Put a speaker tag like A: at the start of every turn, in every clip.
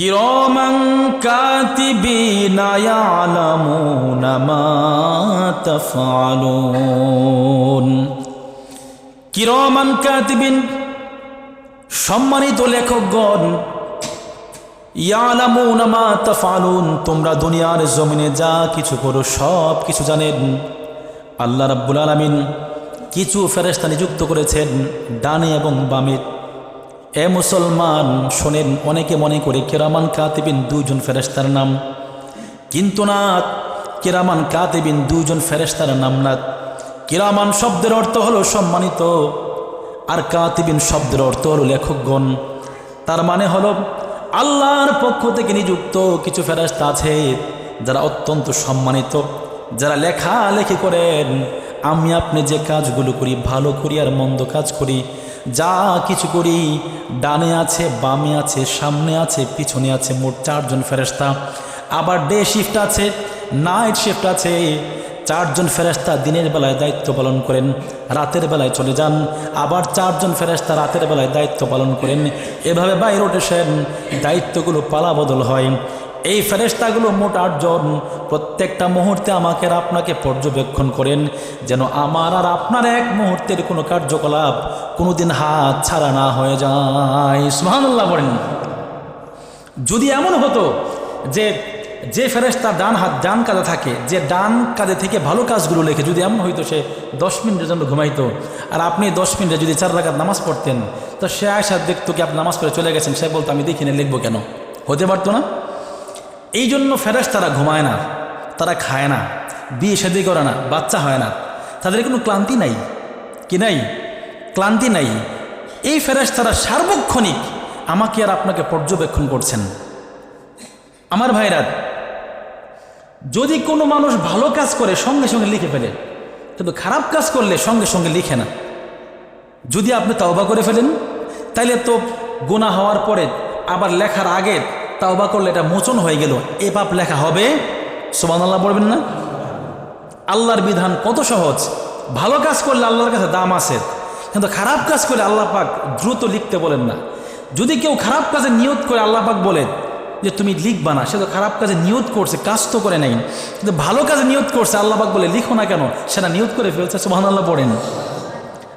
A: কিরমান কাতিবিনা ইয়ালামুনা মা তাফআলুন। কাতিবিন, সম্মানিত লেখকগণ, ইয়ালামুনা মা তোমরা দুনিয়ার জমিনে যা কিছু করো সব কিছু জানেন। আল্লাহ রাব্বুল আলামিন কিছু ফেরেশতা নিযুক্ত করেছেন ডানে এবং বামে। এ মুসলমান, শোনেন, অনেকে মনে করে কেরামান কাতিবিন দুজন ফেরেশতার নাম। কিন্তু না, কেরামান কাতিবিন দুজন ফেরেশতার নাম না। কেরামান শব্দের অর্থ হলো সম্মানিত, আর কাতিবিন শব্দের অর্থ হলো লেখকগণ। তার মানে হলো আল্লাহর পক্ষ থেকে নিযুক্ত কিছু ফেরাস্তা আছে, যারা অত্যন্ত সম্মানিত। যারা লেখা লেখালেখি করেন, আমি আপনি যে কাজগুলো করি, ভালো করি আর মন্দ কাজ করি যা কিছু করি, ডানে আছে, বামে আছে, সামনে আছে, পিছনে আছে, মোট চারজন ফেরেস্তা আবার ডে শিফট আছে নাইট শিফট আছে। চারজন ফেরেস্তা দিনের বেলায় দায়িত্ব পালন করেন, রাতের বেলায় চলে যান। আবার চারজন ফেরেস্তা রাতের বেলায় দায়িত্ব পালন করেন। এভাবে বাই রোটেশন, দায়িত্বগুলো পালা বদল হয়। এই ফেরেস্তাগুলো মোট আটজন। প্রত্যেকটা মুহূর্তে আমাকে আর আপনাকে পর্যবেক্ষণ করেন, যেন আমার আর আপনার এক মুহূর্তের কোনো কার্যকলাপ কোনোদিন হাত ছাড়া না হয়ে যায়। সুহানুল্লাহ বলেন। যদি এমন হতো যে যে ফেরেস্তা ডান হাত, ডান কাজে থাকে, যে ডান কাজে থেকে ভালো কাজগুলো লেখে, যদি এমন হইতো সে দশ মিনিটের জন্য ঘুমাইতো, আর আপনি দশ মিনিটে যদি চার রাখাত নামাজ পড়তেন, তো সে আয়সা দেখতো কি আপনি নামাজ পড়ে চলে গেছেন, সে বলতো, আমি দেখিনি লিখব কেন? হতে পারতো না? এই জন্য ফেরেস তারা ঘুমায় না, তারা খায় না, বিয়ে শাদি করে না, বাচ্চা হয় না। তাদের কোনো ক্লান্তি নাই। কি নাই? ক্লান্তি নাই। এই ফেরেস তারা সার্বক্ষণিক আমাকে আর আপনাকে পর্যবেক্ষণ করছেন। আমার ভাইরা, যদি কোনো মানুষ ভালো কাজ করে, সঙ্গে সঙ্গে লিখে ফেলে, কিন্তু খারাপ কাজ করলে সঙ্গে সঙ্গে লিখে না। যদি আপনি তাওবা করে ফেলেন, তাইলে তো গোনা হওয়ার পরে আবার লেখার আগে তাওবা করলে এটা মোচন হয়ে গেল। এ পাপ লেখা হবে। সোমান আল্লাহ বলবেন না? আল্লাহর বিধান কত সহজ? ভালো কাজ করলে আল্লাহর কাছে দাম আছে। কিন্তু খারাপ কাজ করলে আল্লাহ পাক দ্রুত লিখতে বলেন না। যদি কেউ খারাপ কাজে নিয়ত করে আল্লাহ পাক বলেন যে তুমি লিখবা না, সে তো খারাপ কাজে নিয়ত করছে, কাজ তো করে নাই। কিন্তু ভালো কাজে নিয়ত করছে, আল্লাহ পাক বলে লিখো না কেন? সেটা নিয়ত করে ফেলছে সুহান আল্লাহ পড়েন।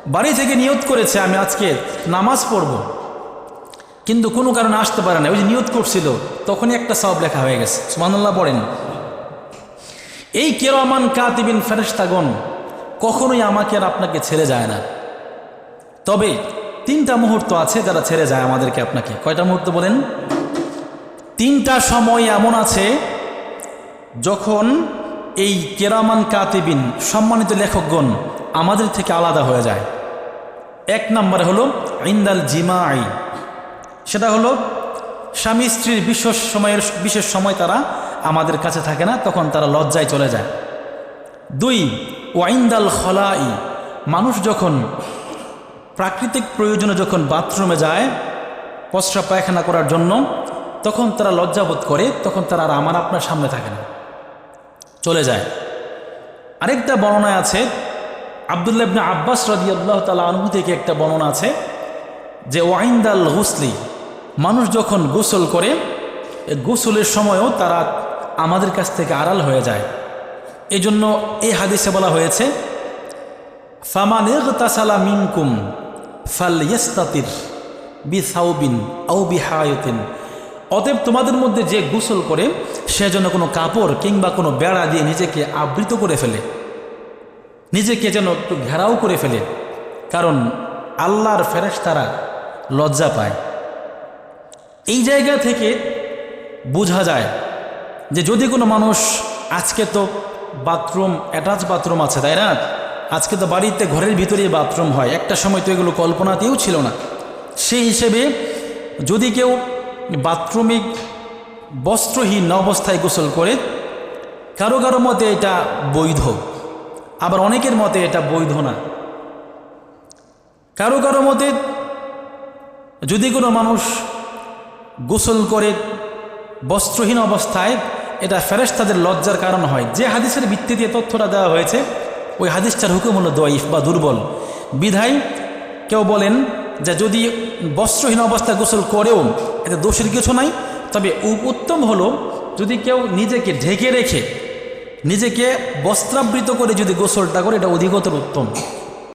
A: বাড়ি থেকে নিয়ত করেছে, আমি আজকে নামাজ পড়ব। কিন্তু কোনো কারণে আসতে পারে না। ওই যে নিয়ত করছিল, তখনই একটা সব লেখা হয়ে গেছে। সুমানুল্লাহ পড়েন। এই কেরমান কাতিবিন ফেরেস্তাগণ কখনোই আমাকে আর আপনাকে ছেড়ে যায় না। তবে তিনটা মুহূর্ত আছে যারা ছেড়ে যায় আমাদেরকে আপনাকে। কয়টা মুহূর্ত বলেন? তিনটা সময় এমন আছে যখন এই কেরামান কাতিবিন সম্মানিত লেখকগণ আমাদের থেকে আলাদা হয়ে যায়। এক নম্বরে হলো, ইন্দাল জিমাই সেটা হলো, স্বামী স্ত্রীর বিশেষ সময়ের, বিশেষ সময় তারা আমাদের কাছে থাকে না, তখন তারা লজ্জায় চলে যায়। দুই, ওয়াইন্দাল খলাই মানুষ যখন প্রাকৃতিক প্রয়োজনে যখন বাথরুমে যায় পশ্রা পায়খানা করার জন্য, তখন তারা লজ্জাবোধ করে, তখন তারা আর আমার আপনার সামনে থাকে না, চলে যায়। আরেকটা বর্ণনা আছে, আবদুল্লাহ ইবনে আব্বাস রাদিয়াল্লাহু তাআলা আনহু থেকে একটা বর্ণনা আছে, যে ওয়াইন্দাল গুসলি মানুষ যখন গোসল করে গোসলের সময়ও তারা আমাদের কাছ থেকে আড়াল হয়ে যায়। এই জন্য এই হাদিসে বলা হয়েছে মিনকুম বি সাউবিন আউ বি হায়তিন অতএব তোমাদের মধ্যে যে গোসল করে, সে যেন কোনো কাপড় কিংবা কোনো বেড়া দিয়ে নিজেকে আবৃত করে ফেলে। নিজেকে যেন একটু ঘেরাও করে ফেলে। কারণ আল্লাহর ফেরেশতারা লজ্জা পায়। এই জায়গা থেকে বোঝা যায় যে যদি কোনো মানুষ আজকে তো বাথরুম, অ্যাটাচ বাথরুম আছে, তাই না? আজকে তো বাড়িতে ঘরের ভিতরেই বাথরুম হয়। একটা সময় তো এগুলো কল্পনাতেও ছিল না। সেই হিসেবে যদি কেউ বাথরুমে বস্ত্রহীন অবস্থায় গোসল করে, কারও কারও মতে এটা বৈধ। আবার অনেকের মতে এটা বৈধ না। কারও কারও মতে যদি কোনো মানুষ গোসল করে বস্ত্রহীন অবস্থায় এটা ফেরেশতাদের লজ্জার কারণ হয়। যে হাদিসের ভিত্তিতে তথ্যটা দেওয়া হয়েছে, ওই হাদিসটার হুকুম হলো দইফ বা দুর্বল। বিধায় কেউ বলেন যে যদি বস্ত্রহীন অবস্থায় গোসল করেও এতে দোষের কিছু নাই, তবে উত্তম হলো যদি কেউ নিজেকে ঢেকে রেখে নিজেকে বস্ত্রাবৃত করে যদি গোসলটা করে, এটা অধিকতর উত্তম।